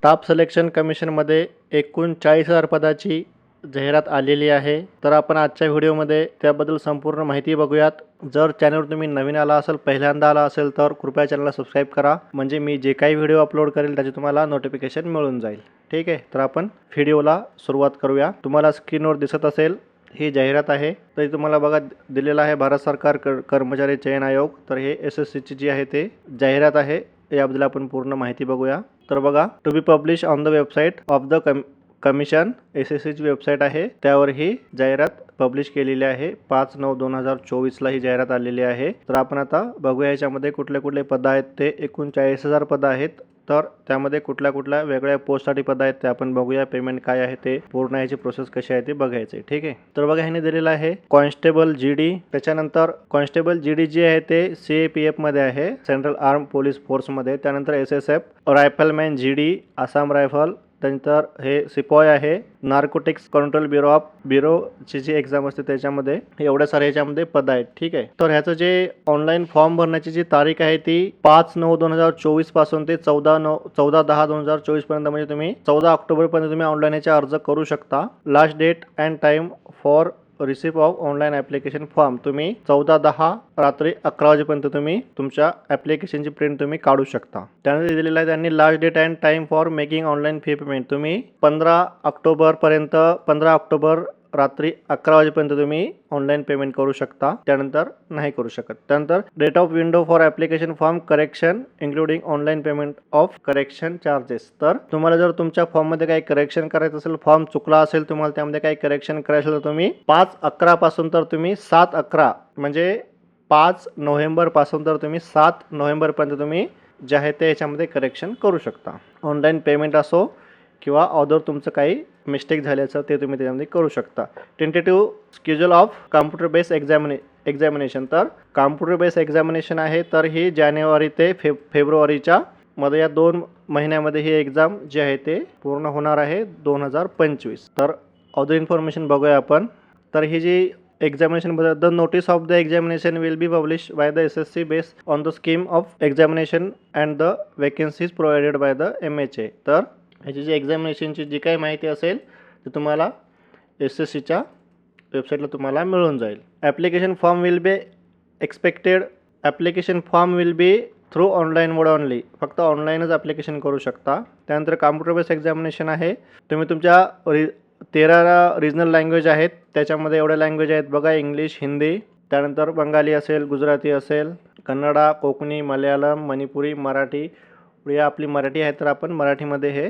Staff selection कमिशनमध्ये एकूण चाळीस हजार पदाची जाहिरात आलेली आहे. तर आपण आजच्या व्हिडिओमध्ये त्याबद्दल संपूर्ण माहिती बघूयात. जर चॅनलवर तुम्ही नवीन आला असेल पहिल्यांदा आला असेल तर कृपया चॅनलला सबस्क्राईब करा. म्हणजे मी जे काही व्हिडिओ अपलोड करेल त्याचे तुम्हाला नोटिफिकेशन मिळून जाईल. ठीक आहे? तर आपण व्हिडिओला सुरुवात करूया. तुम्हाला स्क्रीनवर दिसत असेल ही जाहिरात आहे. तर तुम्हाला बघा दिलेलं आहे भारत सरकार कर कर्मचारी चयन आयोग. तर हे एस एस सीची जी आहे ते जाहिरात आहे. याबद्दल आपण पूर्ण माहिती बघूया. तर बघा to be publish on the website of the com commission S S सीची वेबसाईट आहे. त्यावर ही जाहिरात पब्लिश केलेली आहे. पाच नऊ दोन हजार चोवीसला ही जाहिरात आलेली आहे. तर आपण आता बघूया याच्यामध्ये कुठले कुठले पदं आहेत ते. एकूण चाळीस हजार पदं आहेत. तर त्यामध्ये कुठल्या कुठल्या वेगळ्या पोस्टसाठी पद आहेत ते आपण बघूया. पेमेंट काय आहे ते पूर्ण याची प्रोसेस कशी आहे ते बघायचे ठीक आहे? तर बघा ह्याने दिलेलं आहे. कॉन्स्टेबल जी डी त्याच्यानंतर कॉन्स्टेबल जी डी जी आहे ते सी ए पी एफमध्ये आहे. सेंट्रल आर्म पोलीस फोर्समध्ये त्यानंतर S S F rifleman G D Assam rifle त्यानंतर हे सिपॉय आहे. नार्कोटिक्स कंट्रोल ब्युरो ऑफ ब्युरोची जी एक्झाम असते त्याच्यामध्ये एवढ्या सारे ह्याच्यामध्ये पद आहेत. ठीक आहे? तर ह्याचं जे ऑनलाईन फॉर्म भरण्याची जी तारीख आहे ती पाच नऊ दोन हजार चोवीसपासून ते चौदा नऊ चौदा दहा दोन हजार चोवीसपर्यंत म्हणजे तुम्ही चौदा ऑक्टोबर पर्यंत तुम्ही ऑनलाईन याचा अर्ज करू शकता. Last date and time for receipt of online application form तुम्ही चौदा दहा रात्री अकरा वाजेपर्यंत तुम्ही तुमच्या ॲप्लिकेशनची प्रिंट तुम्ही काढू शकता. त्यानंतर दिलेलं आहे त्यांनी last date and time for making online fee payment तुम्ही पंधरा ऑक्टोबरपर्यंत पंधरा ऑक्टोबर रात्री अकरा वाजेपर्यंत तुम्ही ऑनलाईन पेमेंट करू शकता. त्यानंतर नाही करू शकत. त्यानंतर date of window for application form correction including online payment of correction charges तर तुम्हाला जर तुमच्या फॉर्ममध्ये काही करेक्शन करायचं असेल फॉर्म चुकला असेल तुम्हाला त्यामध्ये काही करेक्शन करायचं असेल तर तुम्ही पाच अकरापासून तर तुम्ही सात अकरा म्हणजे पाच नोव्हेंबरपासून तर तुम्ही सात नोव्हेंबरपर्यंत तुम्ही जे आहे ते याच्यामध्ये करेक्शन करू शकता. ऑनलाईन पेमेंट असो किंवा अदर तुमचं काही मिस्टेक झाल्याचं ते तुम्ही त्याच्यामध्ये करू शकता. Tentative schedule of computer base examine examination तर कॉम्प्युटर बेस एक्झामिनेशन आहे तर ही जानेवारी ते फेब फेब्रुवारीच्या मध्ये या दोन महिन्यामध्ये ही एक्झाम जी आहे ते पूर्ण होणार आहे दोन हजार पंचवीस. तर अदर इन्फॉर्मेशन बघूया आपण. तर ही जी एक्झामिनेशनबद्दल the notice of the examination will be publish by the S S C base on the scheme of examination and the vacancies provided by the M H A तर ह्याची जी एक्झामिनेशनची जी काही माहिती असेल ती तुम्हाला एस एस सीच्या वेबसाईटला तुम्हाला मिळून जाईल. Application form will be expected application form will be through online mode only फक्त ऑनलाईनच ॲप्लिकेशन करू शकता. त्यानंतर कॉम्प्युटर बेस्ड एक्झामिनेशन आहे. तुम्ही तुमच्या रि तेरा रिजनल लँग्वेज आहेत. त्याच्यामध्ये एवढ्या लँग्वेज आहेत. बघा इंग्लिश हिंदी त्यानंतर बंगाली असेल गुजराती असेल कन्नडा कोकणी मल्याळम मणिपुरी मराठी. या आपली मराठी आहे तर आपण मराठीमध्ये हे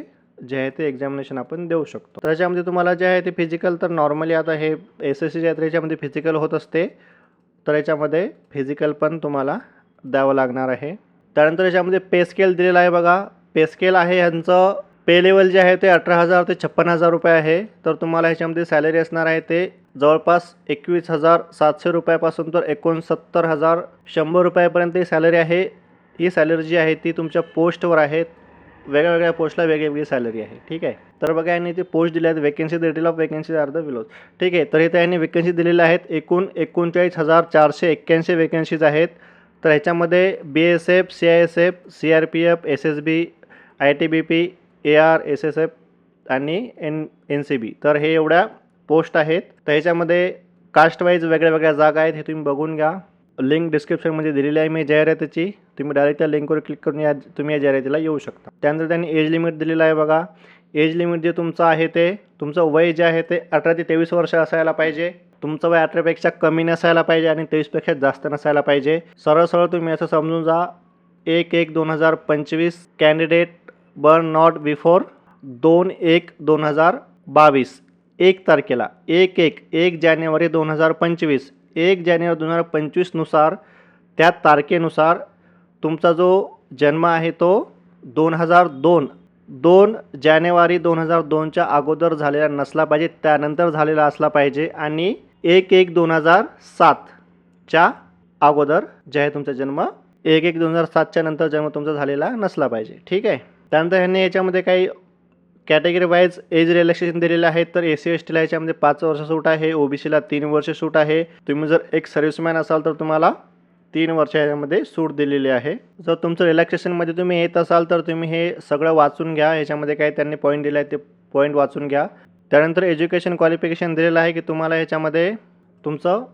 जे आहे ते एक्झामिनेशन आपण देऊ शकतो. त्याच्यामध्ये तुम्हाला जे आहे ते फिजिकल तर नॉर्मली आता हे एस एस सी आहे तर याच्यामध्ये फिजिकल होत असते. तर याच्यामध्ये फिजिकल पण तुम्हाला द्यावं लागणार आहे. त्यानंतर याच्यामध्ये पे स्केल दिलेला आहे बघा. पे स्केल आहे यांचं पे लेवल जे आहे ते अठरा हजार ते छप्पन हजार रुपये आहे. तर तुम्हाला ह्याच्यामध्ये सॅलरी असणार आहे ते जवळपास एकवीस हजार सातशे रुपयापासून तर एकोणसत्तर हजार शंभर रुपयापर्यंत ही सॅलरी आहे. ही सॅलरी जी आहे ती तुमच्या पोस्टवर आहे. वेगळ्या वेगळ्या पोस्टला वेगळी सॅलरी आहे. ठीक आहे? तर बघा यांनी ते पोस्ट दिले आहेत vacancy detail of vacancy are the willows ठीक आहे? तर इथे यांनी वेकन्सी दिलेल्या आहेत एकूण एकोणचाळीस हजार चारशे एक्क्याऐंशी वेकन्सीज आहेत. तर ह्याच्यामध्ये B S F C I S F C R P F S S B I T B P A R S S F आणि एन एन सी बी तर हे एवढ्या पोस्ट आहेत. तर ह्याच्यामध्ये कास्टवाईज वेगळ्या वेगळ्या जागा आहेत हे तुम्ही बघून घ्या. लिंक डिस्क्रिप्शनमध्ये दिलेली आहे मी जाहिरातीची. तुम्ही डायरेक्ट त्या लिंकवर क्लिक करून या तुम्ही या जाहिरातीला येऊ शकता. त्यानंतर त्यांनी एज लिमिट दिलेलं आहे बघा. एज लिमिट जे तुमचं आहे ते तुमचं वय जे आहे ते अठरा ते तेवीस वर्ष असायला पाहिजे. तुमचं वय अठरापेक्षा कमी नसायला पाहिजे आणि तेवीसपेक्षा जास्त नसायला पाहिजे. सरळ सरळ तुम्ही असं समजून जा. एक एक दोन हजार पंचवीस कॅन्डिडेट बर्न नॉट बिफोर दोन एक दोन हजार बावीस. एक तारखेला एक एक एक जानेवारी दोन हजार पंचवीस एक जानेवारी दोन हजार पंचवीसनुसार त्या तारखेनुसार तुमचा जो जन्म आहे तो दोन हजार दोन दोन जानेवारी दोन हजार दोनच्या अगोदर झालेला नसला पाहिजे त्यानंतर झालेला असला पाहिजे आणि एक एक दोन हजार सातच्या अगोदर जे आहे तुमचा जन्म एक एक दोन हजार सातच्या नंतर जन्म तुमचा झालेला नसला पाहिजे. ठीक आहे? त्यानंतर ह्यांनी याच्यामध्ये काही कॅटेगरी वाईज एज रिलॅक्सेशन दिलेलं आहे तर ए सी एस टीला याच्यामध्ये पाच वर्ष सूट आहे ओ बी सीला तीन वर्ष सूट आहे. तुम्ही जर एक सर्व्हिसमॅन असाल तर तुम्हाला तीन वर्ष याच्यामध्ये सूट दिलेली आहे. जर तुमचं रिलॅक्सेशनमध्ये तुम्ही येत असाल तर तुम्ही हे सगळं वाचून घ्या. याच्यामध्ये काय त्यांनी पॉईंट दिला आहे ते पॉईंट वाचून घ्या. त्यानंतर एज्युकेशन क्वालिफिकेशन दिलेलं आहे की तुम्हाला ह्याच्यामध्ये तुमचं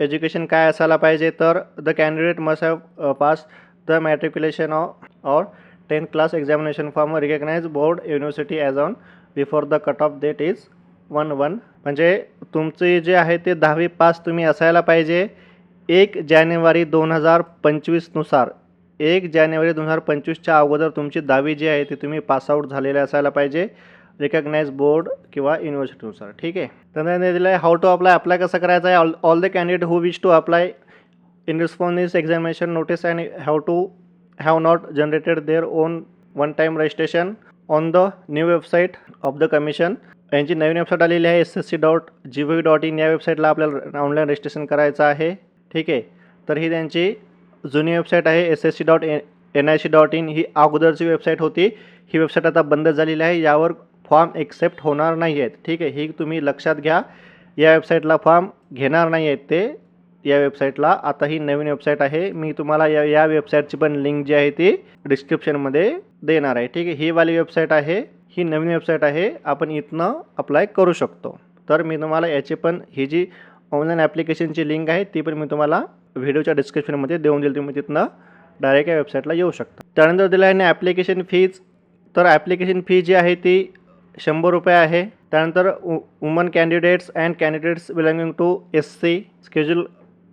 एज्युकेशन काय असायला पाहिजे तर the candidate must have pass the matriculation of or tenth class examination form recognise board university as on before the cut off date is one one म्हणजे तुमचे जे आहे ते दहावी पास तुम्ही असायला पाहिजे. एक जानेवारी दोन हजार पंचवीसनुसार एक जानेवारी दोन हजार पंचवीसच्या अगोदर तुमची दहावी जी आहे ती तुम्ही पासआउट झालेले असायला पाहिजे रिकग्नाइज बोर्ड किंवा युनिव्हर्सिटीनुसार ठीक आहे? त्यांना दिलं आहे हाऊ टू अप्लाय अप्लाय कसं करायचं आहे? All all the candidate who wish to apply in response this examination notice and have to have not generated their own one time registration on the new website of the commission यांची नवीन website आलेली आहे S S C dot G V dot in या वेबसाईटला आपल्याला online registration करायचं आहे. ठीक आहे. तर ही त्यांची जुनी वेबसाईट आहे S S C dot N I C dot in ही अगोदरची वेबसाईट होती. ही वेबसाईट आता बंद झालेली आहे. यावर फॉर्म एक्सेप्ट होणार नाही आहेत ठीक आहे. ही तुम्ही लक्षात घ्या. या वेबसाईटला फॉर्म घेणार नाही आहेत ते. या वेबसाईटला आता ही नवीन वेबसाईट आहे. मी तुम्हाला या या वेबसाईटची पण लिंक जी आहे ती डिस्क्रिप्शनमध्ये देणार आहे. ठीक आहे. ही वाली वेबसाईट आहे. ही नवीन वेबसाईट आहे. आपण इथनं अप्लाय करू शकतो. तर मी तुम्हाला याची पण ही जी ऑनलाईन ॲप्लिकेशनची लिंक आहे ती पण मी तुम्हाला व्हिडिओच्या डिस्क्रिप्शनमध्ये देऊन देईल. तुम्ही तिथनं डायरेक्ट या वेबसाईटला येऊ शकता. त्यानंतर दिलं आहे ॲप्लिकेशन फीज तर ॲप्लिकेशन फी जी आहे ती शंभर रुपये आहे. त्यानंतर wo woman candidates and candidates belonging to S C schedule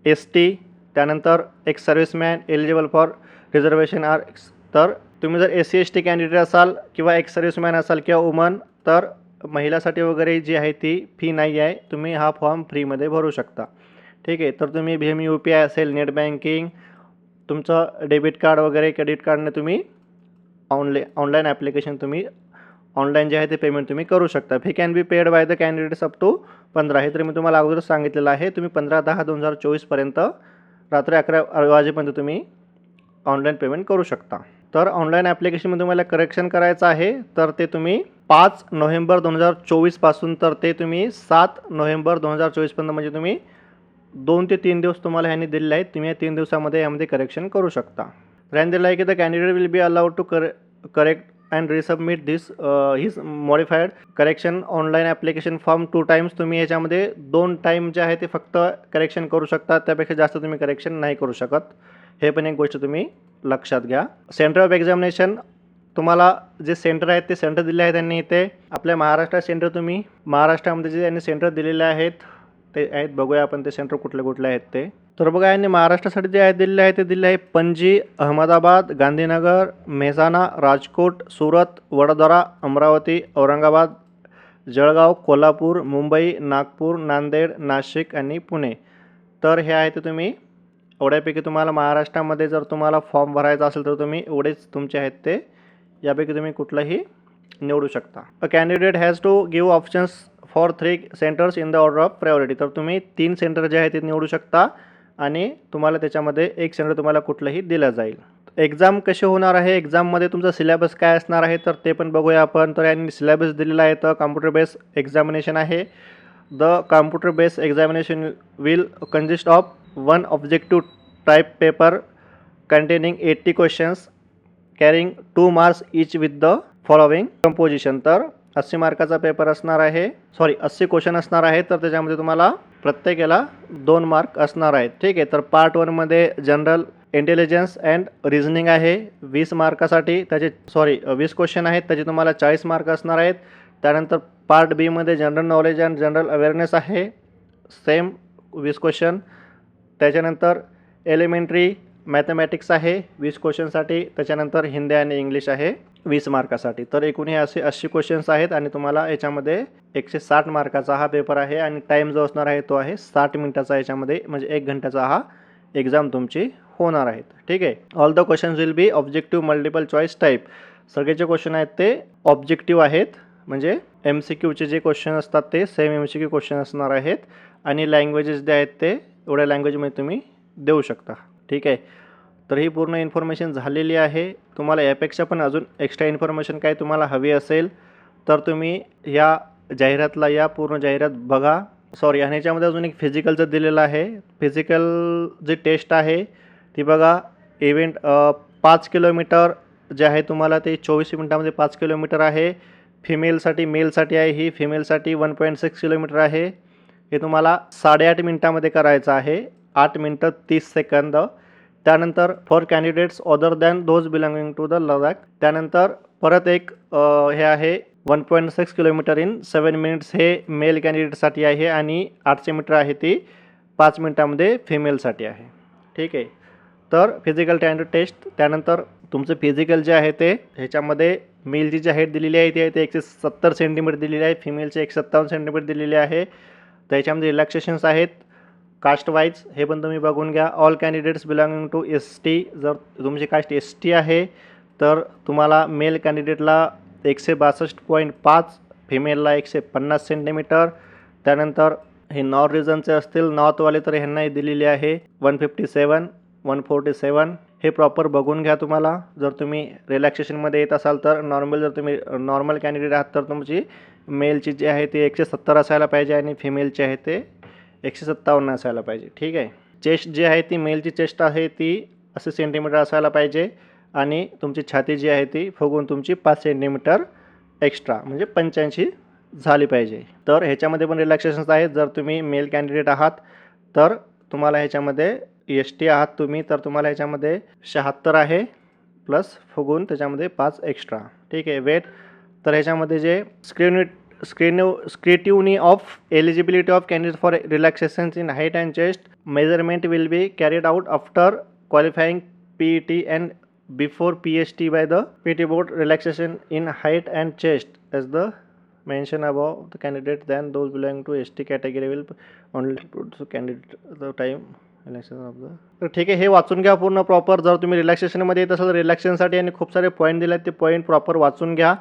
S T त्यानंतर एक serviceman eligible for reservation are तर तुम्ही जर S C S T candidate असाल किंवा एक सर्व्हिसमॅन असाल किंवा वुमन तर महिलासाठी वगैरे जी आहे ती फी नाही आहे. तुम्ही हा फॉर्म फ्रीमध्ये भरू शकता. ठीक आहे तर तुम्ही भीम यू पी आय असेल नेट बँकिंग तुमचं डेबिट कार्ड वगैरे क्रेडिट कार्डने तुम्ही ऑनलाईन ऑनलाईन ॲप्लिकेशन तुम्ही ऑनलाईन जे आहे ते पेमेंट तुम्ही करू शकता. Fee can be paid by the candidates up to पंधरा. हे तर मी तुम्हाला अगोदरच सांगितलेलं आहे. तुम्ही पंधरा दहा दोन हजार चोवीसपर्यंत रात्री अकरा वाजेपर्यंत तुम्ही ऑनलाईन पेमेंट करू शकता. तर ऑनलाईन ॲप्लिकेशनमध्ये तुम्हाला करेक्शन करायचं आहे तर ते तुम्ही पाच नोव्हेंबर दोन हजार चोवीसपासून तर ते तुम्ही सात नोव्हेंबर दोन हजार चोवीसपर्यंत म्हणजे तुम्ही दोन ते तीन दिवस तुम्हाला ह्यांनी दिलेले आहेत. तुम्ही या तीन दिवसामध्ये यामध्ये करेक्शन करू शकता. रॅन दिलं आहे की the candidate will be allowed to corre correct and resubmit this his modified correction online application form two times तुम्ही याच्यामध्ये दोन टाईम जे आहे ते फक्त करेक्शन करू शकता. त्यापेक्षा जास्त तुम्ही करेक्शन नाही करू शकत. हे पण एक गोष्ट तुम्ही लक्षात घ्या. सेंटर ऑफ एक्झामिनेशन तुम्हाला जे सेंटर आहेत ते सेंटर दिले आहे त्यांनी इथे. आपल्या महाराष्ट्र सेंटर तुम्ही महाराष्ट्रामध्ये जे त्यांनी सेंटर दिलेले आहेत ते आहेत बघूया आपण ते सेंटर कुठले कुठले आहेत ते. तर बघा यांनी महाराष्ट्रासाठी जे आहे दिलेले आहे ते दिले आहे पणजी अहमदाबाद गांधीनगर मेहसाणा राजकोट सुरत वडोदरा अमरावती औरंगाबाद जळगाव कोल्हापूर मुंबई नागपूर नांदेड नाशिक आणि पुणे. तर हे आहे ते तुम्ही. एवढ्यापैकी तुम्हाला महाराष्ट्रामध्ये जर तुम्हाला फॉर्म भरायचा असेल तर तुम्ही एवढेच तुमचे आहेत ते. यापैकी तुम्ही कुठलंही निवडू शकता. A candidate has to give options for three centres in the order of priority तर तुम्ही तीन सेंटर जे आहे ते निवडू शकता आणि तुम्हाला त्याच्यामध्ये एक सेंटर तुम्हाला कुठलंही दिलं जाईल. एक्झाम कशी होणार आहे? एक्झाममध्ये तुमचा सिलेबस काय असणार आहे? तर ते पण बघूया आपण. तर यांनी सिलेबस दिलेला आहे. तर कॉम्प्युटर बेस एक्झामिनेशन आहे. The computer base examination will consist of one objective type paper containing eighty questions carrying two marks each with the following composition तर अस्सी मार्काचा पेपर असणार आहे. सॉरी अस्सी क्वेश्चन असणार आहे तर त्याच्यामध्ये तुम्हाला प्रत्येकाला दोन मार्क असणार आहेत. ठीक आहे? तर पार्ट वनमध्ये जनरल इंटेलिजन्स अँड रिझनिंग आहे. वीस मार्कासाठी त्याचे सॉरी वीस क्वेश्चन आहेत. त्याचे तुम्हाला चाळीस मार्क असणार आहेत. त्यानंतर पार्ट बीमध्ये general knowledge and general awareness आहे. सेम वीस क्वेश्चन त्याच्यानंतर एलिमेंटरी मॅथमॅटिक्स आहे वीस क्वेश्चनसाठी त्याच्यानंतर हिंदी आणि इंग्लिश आहे वीस मार्कासाठी. तर एकूण हे असे ऐंशी क्वेश्चन्स आहेत आणि तुम्हाला याच्यामध्ये एकशे साठ मार्काचा हा पेपर आहे आणि टाईम जो असणार आहे तो आहे साठ मिनटाचा. याच्यामध्ये म्हणजे एक घंट्याचा हा एक्झाम तुमची होणार आहेत ठीक आहे? All the questions will be objective multiple choice type सगळे जे क्वेश्चन आहेत ते ऑब्जेक्टिव्ह आहेत. म्हणजे एम सी क्यूचे जे क्वेश्चन असतात ते same M C Q question असणार आहेत. आणि लँग्वेजेस जे आहेत ते एवढ्या लँग्वेजमध्ये तुम्ही देऊ शकता. ठीक आहे? तर ही पूर्ण इन्फॉर्मेशन झालेली आहे. तुम्हाला यापेक्षा पण अजून एक्स्ट्रा इन्फॉर्मेशन काय तुम्हाला हवी असेल तर तुम्ही या जाहिरातला या पूर्ण जाहिरात बघा. सॉरी आणि याच्यामध्ये अजून एक फिजिकलचं दिलेलं आहे. फिजिकल जी टेस्ट आहे ती बघा. इव्हेंट पाच किलोमीटर जे आहे तुम्हाला ते चोवीस मिनटामध्ये पाच किलोमीटर आहे. फिमेलसाठी मेलसाठी आहे ही. फिमेलसाठी वन पॉईंट सिक्स किलोमीटर आहे. हे तुम्हाला साडेआठ मिनटामध्ये करायचं आहे. आठ मिनटं तीस सेकंद. त्यानंतर for candidates other than those belonging to the Ladakh त्यानंतर परत एक हे आहे one point six kilometre in seven minutes हे मेल कॅन्डिडेटसाठी आहे आणि आठशे मीटर आहे ती पाच मिनटामध्ये फिमेलसाठी आहे. ठीक आहे. तर फिजिकल टँड टेस्ट त्यानंतर तुमचं फिजिकल जे आहे ते ह्याच्यामध्ये मेलची जी हाईट दिलेली आहे ती आहे ते एकशे सत्तर सेंटीमीटर दिलेली आहे फिमेलचे एकशे सत्तावन्न सेंटीमीटर दिलेली आहे. त्याच्यामध्ये रिलॅक्सेशन्स आहेत. कास्ट वाईज हे पण तुम्ही बघून घ्या. All candidates belonging to S T जर तुमची कास्ट एस टी आहे तर तुम्हाला मेल कॅन्डिडेटला एकशे बासष्ट पॉईंट पाच फिमेलला एकशे पन्नास सेंटीमीटर त्यानंतर हे नॉर्थ रिजनचे असतील नॉर्थवाले तर ह्यांनाही दिलेली आहे. One fifty seven one forty seven हे प्रॉपर बघून घ्या तुम्हाला. जर तुम्ही रिलॅक्सेशनमध्ये येत असाल तर नॉर्मल जर तुम्ही नॉर्मल कॅन्डिडेट आहात तर तुमची मेलची जी आहे ती एकशे सत्तर असायला पाहिजे आणि फिमेलची आहे ते एकशे सत्तावन्न असायला पाहिजे ठीक आहे? चेस्ट जी आहे ती मेलची चेस्ट आहे ती असे सेंटीमीटर असायला पाहिजे आणि तुमची छाती जी आहे ती फुगून तुमची पाच सेंटीमीटर एक्स्ट्रा म्हणजे पंच्याऐंशी झाली पाहिजे. तर ह्याच्यामध्ये पण रिलॅक्सेशन्स आहेत. जर तुम्ही मेल कॅन्डिडेट आहात तर तुम्हाला ह्याच्यामध्ये एस टी आहात तुम्ही तर तुम्हाला ह्याच्यामध्ये शहात्तर आहे प्लस फुगून त्याच्यामध्ये पाच एक्स्ट्रा ठीक आहे? वेट तर ह्याच्यामध्ये जे screen scrutiny scrutiny of eligibility of candidate for relaxation in height and chest measurement will be carried out after qualifying P T and before P H T by the P T board relaxation in height and chest as the mention above the candidate than those belong to S T category will only candidate the time relaxation of the तर ठीक आहे हे वाचून घ्या पूर्ण proper जर तुम्ही रिलॅक्सेशनमध्ये येत असाल रिलॅक्सेशनसाठी आणि खूप सारे पॉईंट दिले आहेत ते पॉईंट प्रॉपर वाचून घ्या.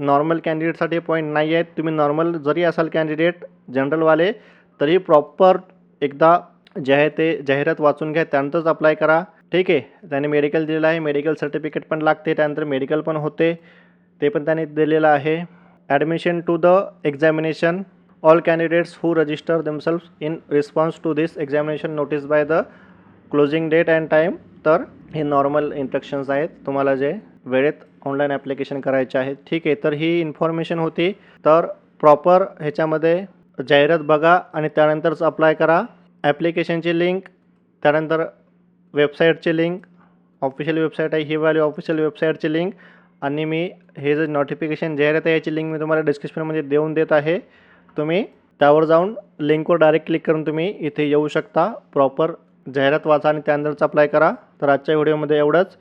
नॉर्मल कॅन्डिडेटसाठी पॉईंट नाही आहेत. तुम्ही नॉर्मल जरी असाल कॅन्डिडेट जनरलवाले तरी प्रॉपर एकदा जे आहे ते जाहिरात वाचून घ्या. त्यानंतरच अप्लाय करा. ठीक आहे? त्याने मेडिकल दिलेलं आहे. मेडिकल सर्टिफिकेट पण लागते. त्यानंतर मेडिकल पण होते. ते पण त्याने दिलेलं आहे. Admission to the examination all candidates who register themselves in response to this examination notice by the closing date and time तर हे नॉर्मल इन्स्ट्रक्शन्स आहेत. तुम्हाला जे वेळेत ऑनलाईन ॲप्लिकेशन करायचे आहे ठीक आहे तर ही इन्फॉर्मेशन होती. तर प्रॉपर ह्याच्यामध्ये जाहिरात बघा आणि त्यानंतरच अप्लाय करा. ॲप्लिकेशनची लिंक त्यानंतर वेबसाईटची लिंक ऑफिशियल वेबसाईट आहे ही वाली ऑफिशियल वेबसाईटची लिंक आणि मी हे जे नोटिफिकेशन जाहिरात आहे याची लिंक मी तुम्हाला डिस्क्रिप्शनमध्ये देऊन देत आहे. तुम्ही त्यावर जाऊन लिंकवर डायरेक्ट क्लिक करून तुम्ही इथे येऊ शकता. प्रॉपर जाहिरात वाचा आणि त्यानंतरच अप्लाय करा. तर आजच्या व्हिडिओमध्ये एवढंच.